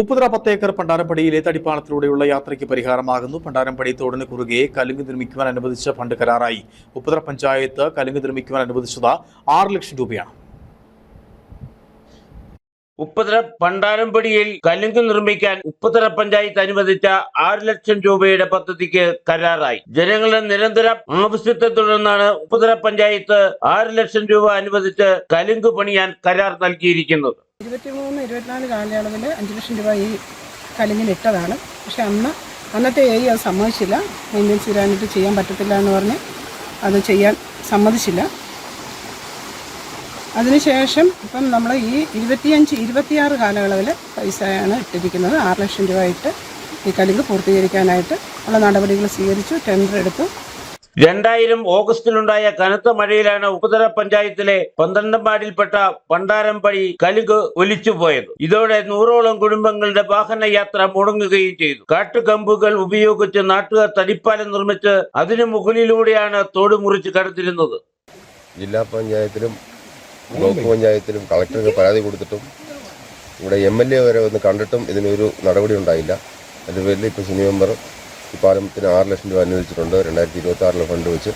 ഉപ്പുതറ പത്തേക്കർ പണ്ടാരപ്പടിയിലെ തടിപ്പാളത്തിലൂടെയുള്ള യാത്രയ്ക്ക് പരിഹാരമാകുന്നു. പണ്ടാരപ്പടി തോടിന് കുറുകെ കലുങ്ക് നിർമ്മിക്കുവാൻ അനുവദിച്ച ഫണ്ട് കരാറായി. ഉപ്പുതറ പഞ്ചായത്ത് കലുങ്ക് നിർമ്മിക്കുവാൻ അനുവദിച്ചത് ആറ് ലക്ഷം രൂപയാണ്. ഉപ്പുതറ പണ്ടാരമ്പടിയിൽ കലുങ്ക് നിർമ്മിക്കാൻ ഉപ്പുതറ പഞ്ചായത്ത് അനുവദിച്ച ആറ് ലക്ഷം രൂപയുടെ പദ്ധതിക്ക് കരാറായി. ജനങ്ങളുടെ നിരന്തര ആവശ്യത്തെ തുടർന്നാണ് ഉപ്പുതറ പഞ്ചായത്ത് ആറ് ലക്ഷം രൂപ അനുവദിച്ച് കലുങ്ക് പണിയാൻ കരാർ നൽകിയിരിക്കുന്നത്. ഇരുപത്തിമൂന്ന് ഇരുപത്തിനാല് കാലയളവിൽ അഞ്ച് ലക്ഷം രൂപ ഈ കലിങ്ങിന് ഇട്ടതാണ് പക്ഷെ അന്ന് അന്നത്തെ ഏരിയ അത് സമ്മതിച്ചില്ല. മെയിന്റെനൻസ് വരാനായിട്ട് ചെയ്യാൻ പറ്റത്തില്ല എന്ന് പറഞ്ഞ് അത് ചെയ്യാൻ സമ്മതിച്ചില്ല. അതിനുശേഷം ഇപ്പം നമ്മൾ ഈ ഇരുപത്തിയഞ്ച് ഇരുപത്തിയാറ് കാലയളവിൽ പൈസയാണ് ഇട്ടിരിക്കുന്നത്. ആറ് ലക്ഷം രൂപ ഇട്ട് ഈ കലിങ്ക് പൂർത്തീകരിക്കാനായിട്ട് ഉള്ള നടപടികൾ സ്വീകരിച്ചു ടെൻഡർ എടുത്തു. രണ്ടായിരം ഓഗസ്റ്റിലുണ്ടായ കനത്ത മഴയിലാണ് ഉപതല പഞ്ചായത്തിലെ പന്ത്രണ്ടാം വാർഡിൽപ്പെട്ട പണ്ടാരമ്പടി കലുക് ഒലിച്ചുപോയത്. ഇതോടെ നൂറോളം കുടുംബങ്ങളുടെ വാഹനയാത്ര മുടങ്ങുകയും ചെയ്തു. കാട്ടുകമ്പുകൾ ഉപയോഗിച്ച് നാട്ടുകാർ തടിപ്പാലം നിർമ്മിച്ച് അതിനു മുകളിലൂടെയാണ് തോട് മുറിച്ച് കടത്തിരുന്നത്. ജില്ലാ പഞ്ചായത്തിലും ബ്ലോക്ക് പഞ്ചായത്തിലും കളക്ടർക്ക് പരാതി കൊടുത്തിട്ടും ഇവിടെ എം എൽ എ വരെ വന്ന് കണ്ടിട്ടും ഇതിനൊരു നടപടി ഉണ്ടായില്ല. അതിന് പേരിൽ ഇപ്പോൾ സിനി മെമ്പർ ഈ പാലത്തിന് ആറ് ലക്ഷം രൂപ അനുവദിച്ചിട്ടുണ്ട്. രണ്ടായിരത്തി ഇരുപത്തി ആറിലെ ഫണ്ട് വെച്ച്.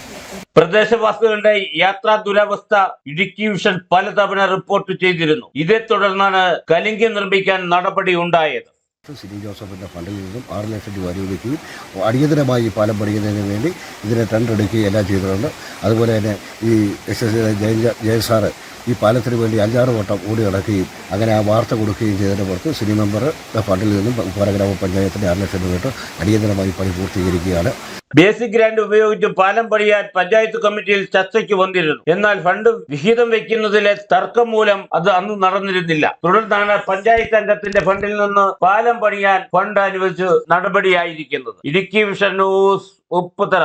പ്രദേശവാസികളുടെ യാത്രാ ദുരവസ്ഥ ഇടുക്കി വിഷൻ പലതവണ റിപ്പോർട്ട് ചെയ്തിരുന്നു. ഇതേ തുടർന്നാണ് കലിങ്കി നിർമ്മിക്കാൻ നടപടി ഉണ്ടായത്. സിനി ജോസഫിന്റെ ഫണ്ടിൽ നിന്നും ആറ് ലക്ഷം രൂപ അനുവദിക്കുകയും അടിയന്തരമായി ഈ പാലം പണിയുന്നതിന് വേണ്ടി ഇതിനെ ടെൻഡർ എടുക്കുകയും എല്ലാം ചെയ്തിട്ടുണ്ട്. അതുപോലെ തന്നെ ഈ S S Jayan Jayan sir ഈ പാലത്തിന് വേണ്ടി അഞ്ചാറ് വട്ടം ഓടി നടക്കുകയും അങ്ങനെ ആ വാർത്ത കൊടുക്കുകയും ചെയ്തതിന് പുറത്ത് സിനി മെമ്പർ ഫണ്ടിൽ നിന്നും കോരഗ്രാമ ഗ്രാമപഞ്ചായത്തിന്റെ ആറ് ലക്ഷം അടിയന്തരമായി പണി പൂർത്തീകരിക്കുകയാണ്. ബേസിക് ഗ്രാൻഡ് ഉപയോഗിച്ച് പാലം പണിയാൻ പഞ്ചായത്ത് കമ്മിറ്റിയിൽ ചർച്ചയ്ക്ക് വന്നിരുന്നു. എന്നാൽ ഫണ്ട് വിഹിതം വെക്കുന്നതിലെ തർക്കം മൂലം അത് അന്ന് നടന്നിരുന്നില്ല. തുടർന്നാണ് പഞ്ചായത്ത് അംഗത്തിന്റെ ഫണ്ടിൽ നിന്ന് പാലം പണിയാൻ ഫണ്ട് അനുവദിച്ച് നടപടിയായിരിക്കുന്നത്. Idukki vision news Upputhara.